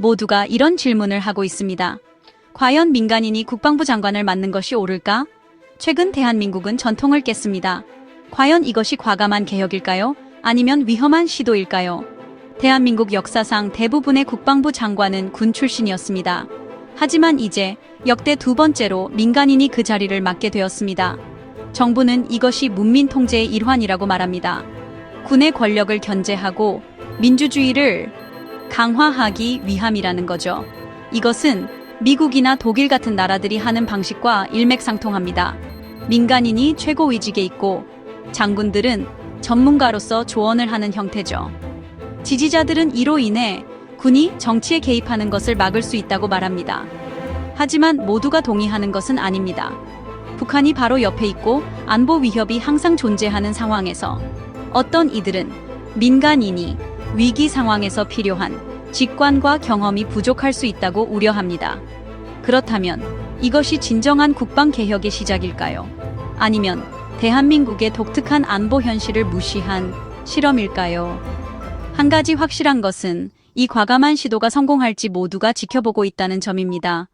모두가 이런 질문을 하고 있습니다. 과연 민간인이 국방부 장관을 맡는 것이 옳을까? 최근 대한민국은 전통을 깼습니다. 과연 이것이 과감한 개혁일까요? 아니면 위험한 시도일까요? 대한민국 역사상 대부분의 국방부 장관은 군 출신이었습니다. 하지만 이제 역대 두 번째로 민간인이 그 자리를 맡게 되었습니다. 정부는 이것이 문민 통제의 일환이라고 말합니다. 군의 권력을 견제하고 민주주의를 강화하기 위함이라는 거죠. 이것은 미국이나 독일 같은 나라들이 하는 방식과 일맥상통합니다. 민간인이 최고 위직에 있고 장군들은 전문가로서 조언을 하는 형태죠. 지지자들은 이로 인해 군이 정치에 개입하는 것을 막을 수 있다고 말합니다. 하지만 모두가 동의하는 것은 아닙니다. 북한이 바로 옆에 있고 안보 위협이 항상 존재하는 상황에서 어떤 이들은 민간인이 위기 상황에서 필요한 직관과 경험이 부족할 수 있다고 우려합니다. 그렇다면 이것이 진정한 국방 개혁의 시작일까요? 아니면 대한민국의 독특한 안보 현실을 무시한 실험일까요? 한 가지 확실한 것은 이 과감한 시도가 성공할지 모두가 지켜보고 있다는 점입니다.